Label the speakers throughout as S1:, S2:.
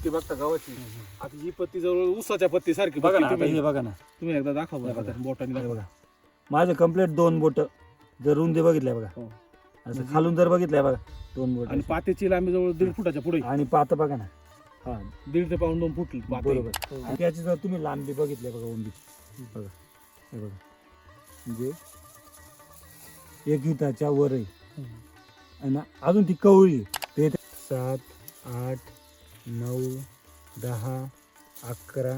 S1: पत्ती बघता गावाची. आता ही पत्ती जवळ उसाच्या पत्ती सारखी
S2: बघा ना आता
S1: तुम्ही.
S2: हे बघा ना.
S1: तुम्ही एकदा दाखवा
S2: बघा.
S1: आता बोटाने
S2: हे
S1: दाखवा.
S2: बघा. माझं कंप्लीट दोन बोट. जर रुंदी बघितल्या बघा.
S1: हो.
S2: असं खालून जर बघितल्या बघा दोन बोट
S1: आणि पात्याची लांबी जवळ दीड फुटाच्या पुढे.
S2: आणि पात बघा ना. हा
S1: दीड ते पाऊन दोन फुट पात.
S2: बरोबर.
S1: हो.
S2: आणि त्याची जर तुम्ही लांबी बघितल्या बघा उंदी. बघा. हे बघा. म्हणजे एक हिताच्या वर आहे. आणि अजून ती कवळी. आहे. ते सात आठ नऊ दहा अकरा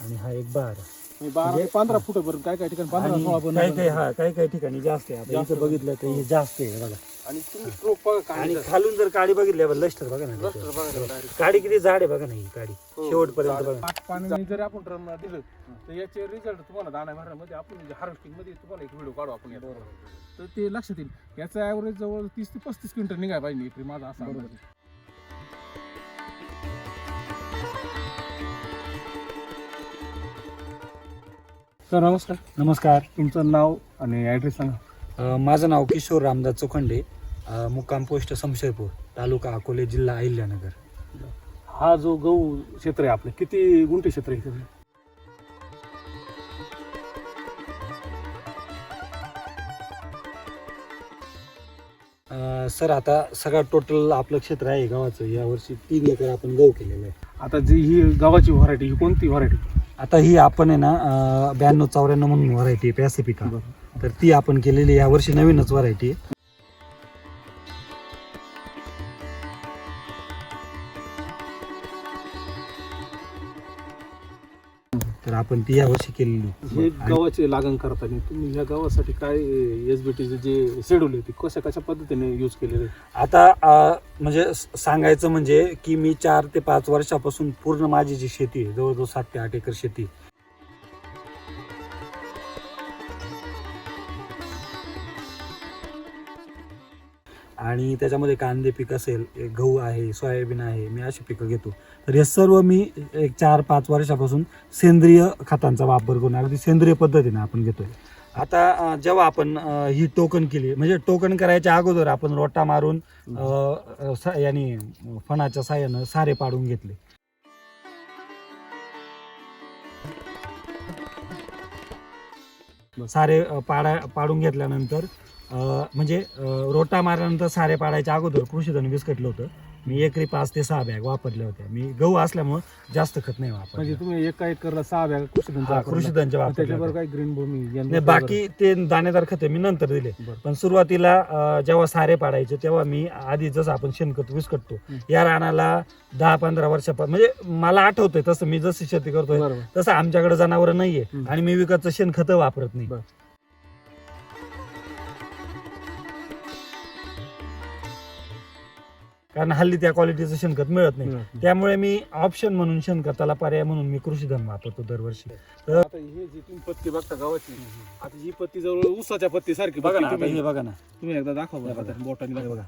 S2: आणि हा एक बारा
S1: म्हणजे बारा ते
S2: म्हणजे-
S1: पंधरा फुट बरं काय काय ठिकाणी पंधरा सोळा पण
S2: काही काही हा काही काही ठिकाणी जास्त आहे
S1: जास्त
S2: इथं बघितलं तर हे जास्त आहे बघा
S1: आणि तुम्ही stroke बघा
S2: आणि
S1: काढीचा.
S2: खालून जर काडी बघितली बघा लष्टर बघा ना.
S1: बघा direct.
S2: काडी किती जाड आहे बघा ना ही काडी
S1: हो.
S2: शेवटपर्यंत बघा
S1: पाच पाण्याने जर आपण ड्रम दिलं तर याचे रिझल्ट तुम्हाला दाणा भरण्यामध्ये आपण हार्वेस्टिंगमध्ये तुम्हाला एक व्हिडिओ काढू आपण याचा. तर ते लक्षात येईल याचा ऍव्हरेज जवळ तीस ते पस्तीस क्विंटल निघाय पाहिजे एकरी माझा असा अंदाज आहे. तर नमस्कार.
S2: नमस्कार.
S1: तुमचं नाव आणि ऍड्रेस सांगा.
S2: अ, माझं नाव किशोर रामदास चोखंडे अ, मुक्काम पोस्ट शमशेरपूर तालुका अकोले जिल्हा अहिल्यानगर.
S1: हा जो गहू क्षेत्र आहे आपलं किती गुंठे क्षेत्र आहे इथे?
S2: अ, सर आता सगळं टोटल आपलं क्षेत्र आहे गावाचं. यावर्षी तीन एकर आपण गहू केलेलं आहे.
S1: आता जी ही गव्हाची व्हरायटी ही कोणती व्हरायटी?
S2: आता ही आपण आहे ना ब्याण्णव चौऱ्याण्णव म्हणून व्हरायटी आहे पॅसिफिका तर ती आपण केलेली यावर्षी नवीनच व्हरायटी आहे. आपण ती यावर्षी केलेली
S1: हे
S2: आणि-
S1: गव्हाचे लागण करताना तुम्ही ह्या गव्हासाठी काय एस बी टीचे जे शेड्यूल आहे ते कशा कशा पद्धतीने यूज केलेले
S2: आता अ, म्हणजे स- सांगायचं म्हणजे की मी चार ते पाच वर्षापासून पूर्ण माझी जी शेती आहे जवळजवळ सात ते आठ एकर शेती आहे. आणि त्याच्यामध्ये कांदे पीक असेल एक गहू आहे सोयाबीन आहे मी अशी पिकं घेतो. तर हे सर्व मी एक चार पाच वर्षापासून सेंद्रिय खतांचा वापर करून अगदी सेंद्रिय पद्धतीने आपण घेतोय. आता जेव्हा आपण ही टोकन केली म्हणजे टोकन करायच्या अगोदर आपण रोटा मारून अ, याने फणाच्या साह्यानं सारे पाडून घेतले. सारे पाडा पाडून घेतल्यानंतर म्हणजे रोटा मारल्यानंतर सारे पाडायच्या अगोदर कृषीधन विस्कटलं होतं मी एकरी पाच ते सहा बॅग वापरल्या होत्या मी गहू असल्यामुळं जास्त खत नाही
S1: म्हणजे
S2: वापरले
S1: तुम्ही एका एकरला सहा बॅग कृषी
S2: कृषीधनच्या वापरल्या
S1: त्याच्यावर
S2: होत्या.
S1: काय ग्रीन भूमी
S2: नाही बाकी ते दाणेदार खते मी नंतर दिले
S1: बरं.
S2: पण सुरुवातीला अं, जेव्हा सारे पाडायचे तेव्हा मी आधी जसं आपण शेणखत विस्कटतो
S1: हं.
S2: या रानाला दहा पंधरा वर्षापासून म्हणजे मला आठवतंय तसं मी जशी शेती करतोय
S1: बरोबर
S2: तसं आमच्याकडे जनावर नाहीये
S1: हं.
S2: आणि मी विकतचं शेणखत वापरत नाही
S1: बरं.
S2: कारण हल्ली त्या क्वालिटीचं शेणखत मिळत नाही
S1: मिळत नाही.
S2: त्यामुळे मी ऑप्शन म्हणून शेणखताला पर्याय म्हणून मी कृषीधन वापरतो दरवर्षी
S1: आता हे जी तुम्ही पत्ती बघता गावाची आता ही पत्ती जवळ उसाच्या पत्ती सारखी
S2: बघा ना
S1: पत्ती
S2: आता हे
S1: तुम्ही
S2: बघा ना
S1: तुम्ही एकदा दाखवा
S2: बघा.
S1: बोटाने
S2: हे. बघा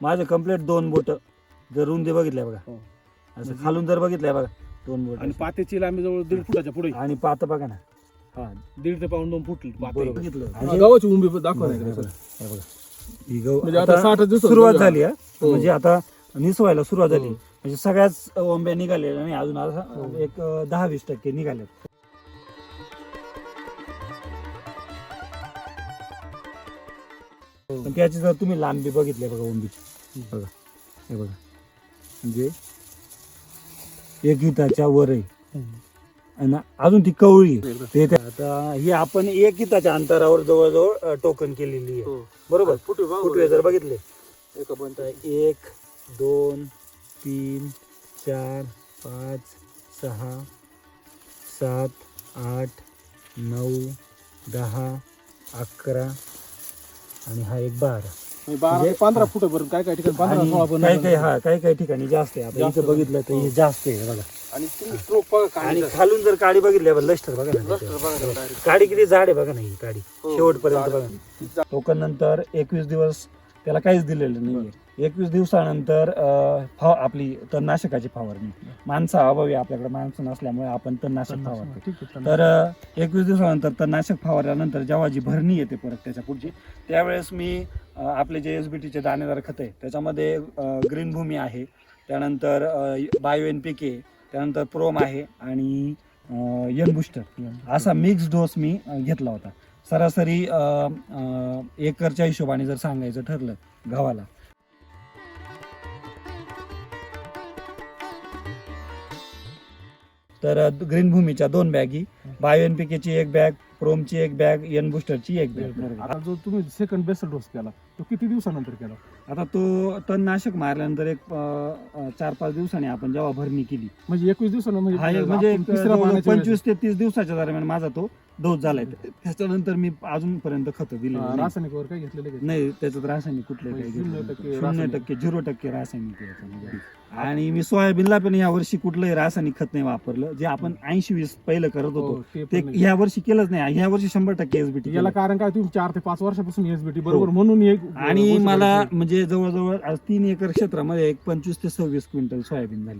S2: माझं कंप्लीट दोन बोट जर रुंदी बघितल्या बघा
S1: हो.
S2: असं
S1: म्हणजे-
S2: खालून जर बघितल्या बघा दोन बोट
S1: आणि पात्याची लांबी जवळ दीड फुटाच्या पुढे
S2: आणि पात बघा ना
S1: हा दीड ते पाऊन दोन फूट.
S2: बरोबर.
S1: गावाची उंबी दाखवा
S2: हे हे बघा. ही गहू
S1: म्हणजे आता
S2: आता
S1: साठच दिवसात
S2: सुरुवात झाली हा.
S1: हो.
S2: म्हणजे आता निसवायला सुरुवात झाली.
S1: हो.
S2: म्हणजे सगळ्याच ओंब्या निघालेल्या नाही अजून आता
S1: हो.
S2: एक अं, दहा वीस टक्के निघाल्यात पण त्याची जर तुम्ही लांबी बघितली बघा ओंबीची. बघा. हे बघा. म्हणजे एक हिताच्या वर आहे
S1: हम्म.
S2: आणि अजून ती कवळी. ते त्या- आता ही आपण एक हिताच्या अंतरावर जवळजवळ अं, टोकन केलेली आहे.
S1: हो.
S2: बरोबर?
S1: फुटवे बघा
S2: फुटवे जर बघितले.
S1: एका बंद
S2: आता एक दोन तीन चार पाच सहा सात आठ नऊ दहा अकरा आणि हा एक बारा.
S1: म्हणजे बारा ते
S2: म्हणजे-
S1: पंधरा काय काय ठिकाणी? पंधरा
S2: आणि
S1: सोळा पण
S2: काही काही हा काही काही ठिकाणी जास्त आहे.
S1: जास्त
S2: इथं बघितलं तर हे. जास्त आहे बघा.
S1: आणि तुम्ही स्ट्रोक बघा
S2: आणि
S1: काढीचा.
S2: खालून जर काडी बघितली बघा लष्टर बघा ना त्याच्यावर.
S1: बघा direct.
S2: काडी किती जाड आहे बघा ना ही काडी.
S1: हो,
S2: शेवटपर्यंत
S1: जाड.
S2: बघा टोकन नंतर एकवीस दिवस त्याला काहीच दिलेलं नाहीये. एकवीस दिवसानंतर अं, आपली तणनाशकाची फवारणी. माणसा अभावी आपल्याकडे. माणसं नसल्यामुळे आपण तणनाशक फवारतो.
S1: ठीक आहे
S2: तर एकवीस दिवसानंतर तणनाशक फवारल्यानंतर जेव्हा जी भरणी येते परत त्याच्या पुढची त्यावेळेस मी अं, आपले जे एस बी टीचे दाणेदार खत आहे त्याच्यामध्ये ग्रीन भूमी आहे. त्यानंतर बायो एन पी के त्यानंतर प्रोम आहे आणि यन बुस्टर. असा मिक्स डोस मी घेतला होता. सरासरी एकरच्या हिशोबाने जर सांगायचं ठरलं गव्हाला तर ग्रीन भूमीच्या दोन बॅगी बायो एन पी केची एक बॅग प्रोमची एक बॅग एन बुस्टरची एक बॅग
S1: आता जो तुम्ही सेकंड बेस्ट डोस केला तो किती दिवसानंतर केला
S2: आता तो तणनाशक मारल्यानंतर एक अं, चार पाच दिवसांनी आपण जेव्हा भरणी केली
S1: म्हणजे एकवीस दिवसानं
S2: हा
S1: म्हणजे
S2: एक म्हणजे
S1: आपण
S2: एक
S1: तिसऱ्या
S2: जवळजवळ
S1: पाण्याच्या
S2: पंचवीस ते तीस दिवसाच्या दरम्यान माझा तो डोस झालाय त्याच्यानंतर मी अजूनपर्यंत खत दिले
S1: अं, रासायनिक वर काय घेतलेले?
S2: नाही त्याच्यात रासायनिक कुठले काही
S1: शून्य टक्के
S2: नाही. शून्य
S1: रासायनिक.
S2: टक्के झिरो टक्के रासायनिक आहे. आणि मी सोयाबीनला पण या वर्षी कुठलंही रासायनिक खत नाही वापरलं. जे आपण ऐंशी वीस पहिलं करत होतो
S1: हो, ते
S2: ते
S1: पण नाही.
S2: ह्या वर्षी केलंच नाही. ह्या वर्षी शंभर टक्के एसबीटी
S1: याला कारण काय तुम्ही चार ते पाच वर्षापासून एसबीटी बरोबर
S2: हो.
S1: म्हणून एक
S2: आणि
S1: गोष्ट
S2: मला
S1: करायची.
S2: म्हणजे जवळजवळ आज तीन एकर क्षेत्रामध्ये एक पंचवीस ते सव्वीस क्विंटल सोयाबीन झाली.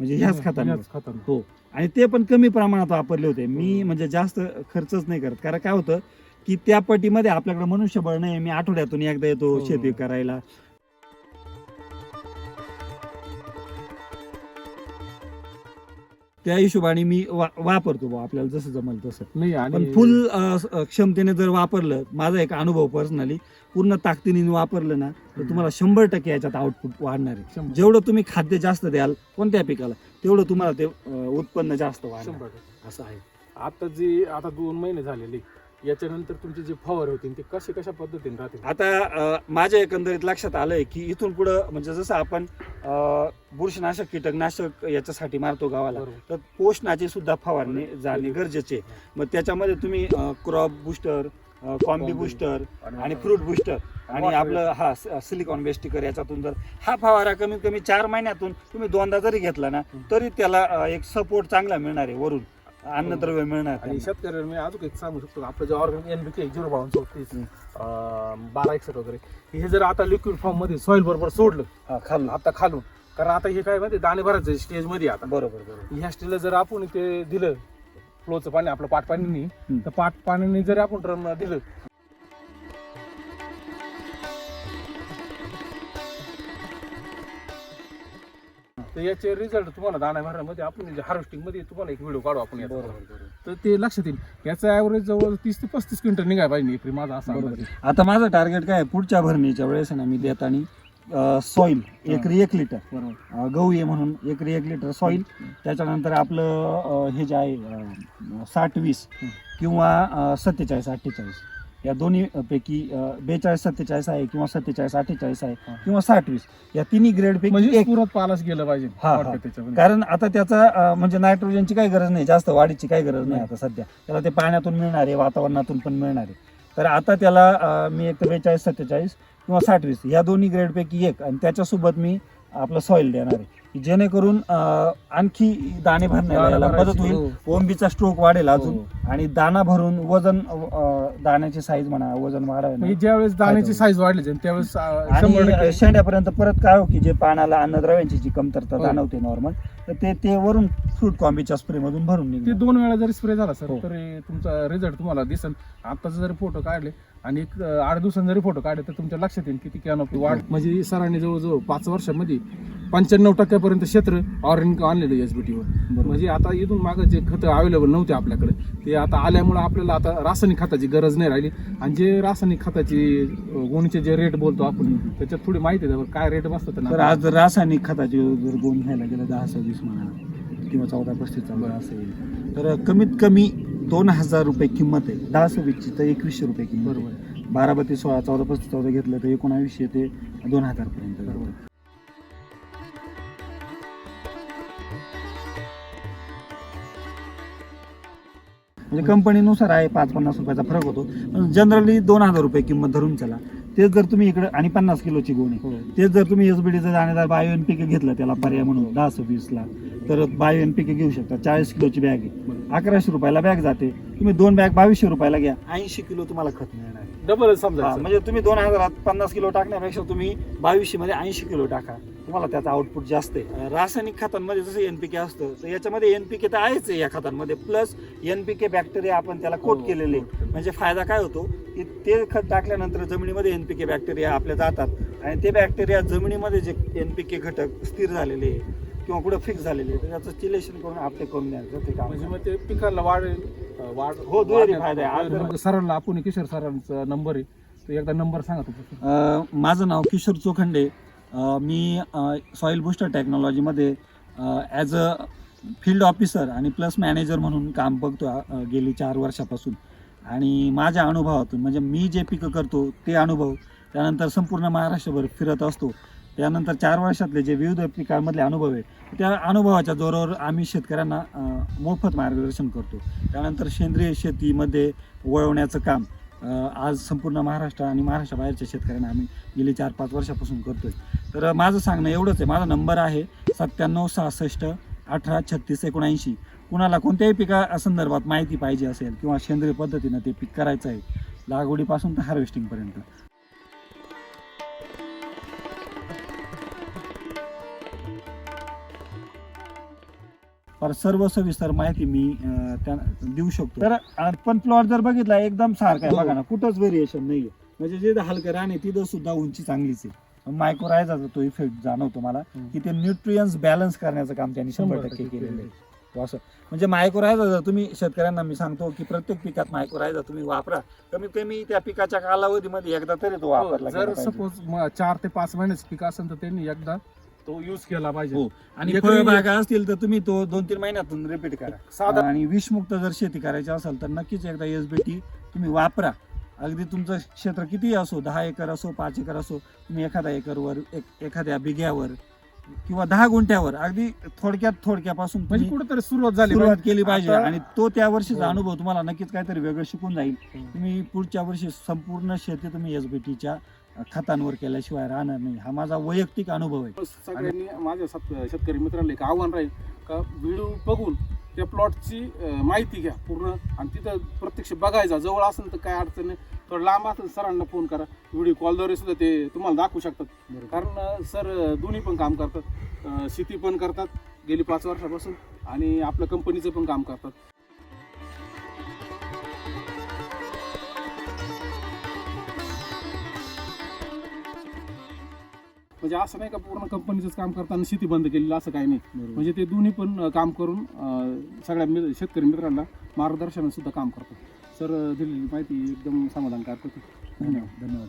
S2: म्हणजे ह्याच खतांवर.
S1: ह्याच खतांवर.
S2: हो. आणि ते पण कमी प्रमाणात वापरले होते. मी म्हणजे जास्त खर्चच नाही करत. कारण काय होतं की त्या पटीमध्ये आपल्याकडे मनुष्यबळ नाही मी आठवड्यातून एकदा येतो
S1: हो.
S2: शेती करायला. त्या हिशोबाने मी वा- वापरतो बुवा आपल्याला जसं जमल तसं.
S1: नाही आणि
S2: पण फुल स- अ, क्षमतेने जर वापरलं माझा एक अनुभव पर्सनली पूर्ण ताकदीने वापरलं ना तर तुम्हाला शंभर टक्के याच्यात आउटपुट वाढणार आहे.
S1: शंभर.
S2: जेवढं तुम्ही खाद्य जास्त द्याल कोणत्या पिकाला तेवढं तुम्हाला ते अ, उत्पन्न जास्त वाढणार.
S1: शंभर टक्के.
S2: असं आहे.
S1: आता जी आता दोन महिने झालेले याच्यानंतर तुमचे जे फवार होतील ते कसे कशा पद्धतीने राहतील
S2: आता माझ्या एकंदरीत लक्षात आलंय की इथून पुढं म्हणजे जसं आपण बुरशीनाशक कीटकनाशक याच्यासाठी मारतो गावाला. तर पोषणाची सुद्धा फवारणी जाणे गरजेचे. मग त्याच्यामध्ये तुम्ही क्रॉप बुस्टर कॉम्बी. बुस्टर आणि फ्रूट बुस्टर आणि आपलं हा सिलिकॉन बेस्टिकर याच्यातून जर हा फवारा कमीत कमी चार महिन्यातून तुम्ही दोनदा जरी घेतला ना. तरी त्याला एक सपोर्ट चांगला मिळणार आहे वरून अन्नद्रव्य मिळणार
S1: आणि. शेतकऱ्यांना मी अजून एक सांगू शकतो आपलं जे ऑर्गॅनिक एनबीके झिरो बावन चौतीस बारा एकसठ वगैरे हे जर आता लिक्विड फॉर्ममध्ये सॉइल बरोबर सोडलं
S2: खाल्लं
S1: आता खालून कारण आता हे काय माहिती दाणे भरायचं स्टेजमध्ये आता
S2: बरोबर बरोबर
S1: ह्या स्टेजला जर आपण ते दिलं फ्लोचं पाणी आपलं पाट पाण्याने
S2: हम्म.
S1: तर पाट पाण्याने जर आपण ड्रम दिलं तर याचे रिझल्ट तुम्हाला दाणा भरण्यामध्ये आपण हार्वेस्टिंगमध्ये तुम्हाला एक व्हिडिओ काढू आपण याचा. तर ते लक्षात येईल याचा ऍव्हरेज जवळ तीस ते पस्तीस क्विंटल निघाय पाहिजे एकरी माझा असा अंदाज आहे.
S2: आता माझं टार्गेट काय आहे? पुढच्या भरणीच्या वेळेस आहे ना मी देताना सॉईल एकरी एक लिटर
S1: बरोबर
S2: अं, गहू आहे म्हणून एकरी एक लिटर सॉईल त्याच्यानंतर आपलं अं, हे जे आहे साठ वीस. किंवा सत्तेचाळीस अठ्ठेचाळीस या दोन्ही पैकी बेचाळीस सत्तेचाळीस आहे किंवा सत्तेचाळीस अठ्ठेचाळीस आहे. किंवा साठ वीस या तिन्ही ग्रेड पैकी
S1: म्हणजे
S2: एक
S1: पुरात पालाच गेलं पाहिजे
S2: हा. कारण आता त्याचा म्हणजे नायट्रोजनची काही गरज नाही जास्त वाढीची काही गरज नाही. आता सध्या त्याला ते पाण्यातून मिळणार आहे वातावरणातून पण मिळणार आहे तर आता त्याला मी एक तर बेचाळीस सत्तेचाळीस किंवा साठ वीस या दोन्ही ग्रेडपैकी एक आणि त्याच्यासोबत मी आपलं सॉईल देणार आहे जेणेकरून अं, आणखी दाणे भरण्याला
S1: दाणा
S2: याला
S1: भरायची,
S2: मदत होईल
S1: हो.
S2: ओंबीचा स्ट्रोक वाढेल अजून
S1: हो.
S2: आणि दाना भरून वजन अं, दाण्याची साईज म्हणा वजन वाढावं
S1: म्हणजे ज्यावेळेस दाण्याची साईज वाढली जाईल त्यावेळेस अं, शंभर
S2: आणि
S1: टक्के
S2: शेंड्यापर्यंत परत काय हो की जे पानाला अन्नद्रव्यांची जी कमतरता
S1: हो.
S2: जाणवते नॉर्मल तर ते ते वरून फ्रूट कॉम्बीच्या स्प्रे मधून भरून
S1: ते दोन वेळा जरी स्प्रे झाला सर
S2: हो.
S1: तरी तुमचा रिझल्ट तुम्हाला दिसेल आताचे जरी फोटो काढले आणि एक अं, आठ दिवसांनी जरी फोटो काढले तर तुमच्या लक्षात येईल किती कॅनोपी वाढ म्हणजे सरांनी जवळजवळ पाच वर्षामध्ये पंच्याण्णव टक्क्यापर्यंत क्षेत्र ऑर्गॅनिक आणलेलं एस बी टीवर म्हणजे आता इथून मागं जे खतं अवेलेबल नव्हते आपल्याकडे ते आता आल्यामुळे आपल्याला आता रासायनिक खताची गरज नाही राहिली. आणि जे रासायनिक खताची गोणीचे जे रेट बोलतो आपण त्याच्यात थोडी माहिती आहे त्यावर काय रेट बसतात
S2: तर आज जर रासायनिक खताचे जर गुण घ्यायला गेलं दहा सव्वीस म्हणा किंवा चौदा पस्तीस चौदा असं येईल तर कमीत कमी दोन हजार रुपये किंमत आहे. दहा सव्वीसची तर एकवीसशे रुपये किंमत.
S1: बरोबर.
S2: बारा बत्तीस सोळा चौदा पस्तीस चौदा घेतलं तर एकोणावीसशे ते दोन हजार पर्यंत.
S1: बरोबर.
S2: म्हणजे कंपनीनुसार आहे पाच पन्नास रुपयाचा फरक होतो. पण जनरली दोन हजार रुपये किंमत धरून चला. तेच जर तुम्ही इकडे आणि पन्नास किलोची गोणी.
S1: हो.
S2: तेच जर तुम्ही एसबीडीचं दाणेदार बायो एन पी के घेतलं त्याला पर्याय म्हणून दहा वीसला तर बायो एन पी के घेऊ शकता. चाळीस किलोची बॅग आहे. अकराशे रुपयाला बॅग जाते. तुम्ही दोन बॅग बावीसशे रुपयाला घ्या. ऐंशी किलो तुम्हाला खत मिळणार.
S1: डबल समजायचं.
S2: म्हणजे तुम्ही दोन हजारात पन्नास किलो टाकण्यापेक्षा तुम्ही बावीसशे मध्ये ऐंशी किलो टाका. तुम्हाला त्याचं आउटपुट जास्त आहे. रासायनिक खतांमध्ये जसं एनपीके असतं तर याच्यामध्ये एनपीके तर आहेच आहे या खतांमध्ये. प्लस एनपीके बॅक्टेरिया आपण त्याला कोट
S1: हो,
S2: केलेले
S1: coat केलेले.
S2: म्हणजे फायदा काय होतो की ते खत टाकल्यानंतर जमिनीमध्ये एनपीके बॅक्टेरिया आपल्या जातात. आणि ते बॅक्टेरिया जमिनीमध्ये जे एनपीके घटक स्थिर झालेले आहे किंवा कुठं फिक्स झालेले आहे, तर त्याचं चिलेशन करून आपले करून द्यायचं ते काम
S1: म्हणजे मग ते पिकाला वाढ वाढ
S2: हो, दुहेरी फायदा आहे.
S1: सरांना आपण किशोर सरांचा नंबर आहे. तो एकदा नंबर सांगा तुमचा.
S2: माझं नाव किशोर चोखंडे मी सॉईल बुस्टर टेक्नॉलॉजीमध्ये ॲज अ फील्ड ऑफिसर आणि प्लस मॅनेजर म्हणून काम बघतो गेली चार वर्षापासून. आणि माझ्या अनुभवातून म्हणजे मी जे पिकं करतो ते अनुभव त्यानंतर संपूर्ण महाराष्ट्रभर फिरत असतो. त्यानंतर चार वर्षातले जे विविध पिकांमधले अनुभव आहे त्या अनुभवाच्या जोरावर आम्ही शेतकऱ्यांना मोफत मार्गदर्शन करतो. त्यानंतर सेंद्रिय शेतीमध्ये वळवण्याचं काम आज संपूर्ण महाराष्ट्र आणि महाराष्ट्राबाहेरच्या शेतकऱ्यांना आम्ही गेली चार पाच वर्षापासून करतोय. तर माझं सांगणं एवढंच आहे. माझा नंबर आहे सत्त्याण्णव सहासष्ट अठरा छत्तीस एकोणऐंशी. कुणाला कोणत्याही पिका संदर्भात माहिती पाहिजे असेल किंवा सेंद्रिय पद्धतीनं ते पीक करायचं आहे लागवडीपासून तर हार्वेस्टिंगपर्यंत पर सर्व सविस्तर माहिती मी अं, त्या देऊ शकतो. तर अं, पण प्लॉट जर बघितला एकदम सारखा आहे
S1: हो.
S2: बघा ना कुठंच व्हेरिएशन नाहीये. म्हणजे जे हलकं राणे तिथं सुद्धा उंची चांगलीच आहे. मायक्रोरायझाचा तो इफेक्ट जाणवतो मला की ते न्यूट्रियन्स बॅलन्स करण्याचं काम त्यांनी शंभर टक्के केलेलं आहे. तो असं म्हणजे मायक्रोरायझा जर तुम्ही शेतकऱ्यांना मी सांगतो की प्रत्येक पिकात मायक्रोरायझा तुम्ही वापरा. कमीत कमी त्या पिकाच्या कालावधीमध्ये एकदा तरी तो वापरला
S1: हो, जर
S2: गेला पाहिजे.
S1: सपोज चार ते पाच महिन्याचं पीक असेल तर त्यांनी एकदा तो युज केला पाहिजे
S2: हो आणि फळबागा असतील तर तुम्ही तो दोन तीन महिन्यातून रिपीट करा
S1: साधा
S2: आणि विषमुक्त जर शेती करायची असेल तर नक्कीच एकदा एस बी टी तुम्ही वापरा अगदी तुमचं क्षेत्र कितीही असो दहा एकर असो पाच एकर असो तुम्ही एखाद्या एकरवर एक एखाद्या बिघ्यावर किंवा दहा गुंठ्यावर अगदी थोडक्यात थोडक्यापासून
S1: म्हणजे
S2: तुम्ही
S1: कुठेतरी सुरुवात झाली
S2: सुरुवात. केली पाहिजे
S1: आता-
S2: आणि तो त्या वर्षीचा
S1: हो.
S2: अनुभव तुम्हाला नक्कीच काहीतरी वेगळं शिकून जाईल
S1: हम्म.
S2: तुम्ही पुढच्या वर्षी संपूर्ण शेती तुम्ही एस बी टीच्या खतांवर केल्याशिवाय राहणार नाही. हा माझा वैयक्तिक अनुभव आहे.
S1: सगळ्यांनी माझ्या सत- शेतकरी मित्रांना एक आव्हान राहील का व्हिडिओ बघून त्या प्लॉटची माहिती घ्या पूर्ण आणि तिथं प्रत्यक्ष बघायचा. जवळ असेल तर काय अडचण नाही. थोडं लांब असेल सरांना फोन करा. व्हिडिओ कॉलद्वारे सुद्धा ते तुम्हाला दाखवू शकतात. कारण सर दोन्ही पण काम करतात. शेती पण करतात गेली पाच वर्षापासून आणि आपल्या कंपनीचं पण काम करतात. म्हणजे असं नाही का पूर्ण कंपनीचंच काम करताना शेती बंद केलेली असं काही नाही. म्हणजे ते दोन्ही पण काम करून सगळ्या शेतकरी मित्रांना मार्गदर्शन सुद्धा काम करतात. सर दिलेली माहिती एकदम समाधानकारक होती. धन्यवाद.
S2: धन्यवाद.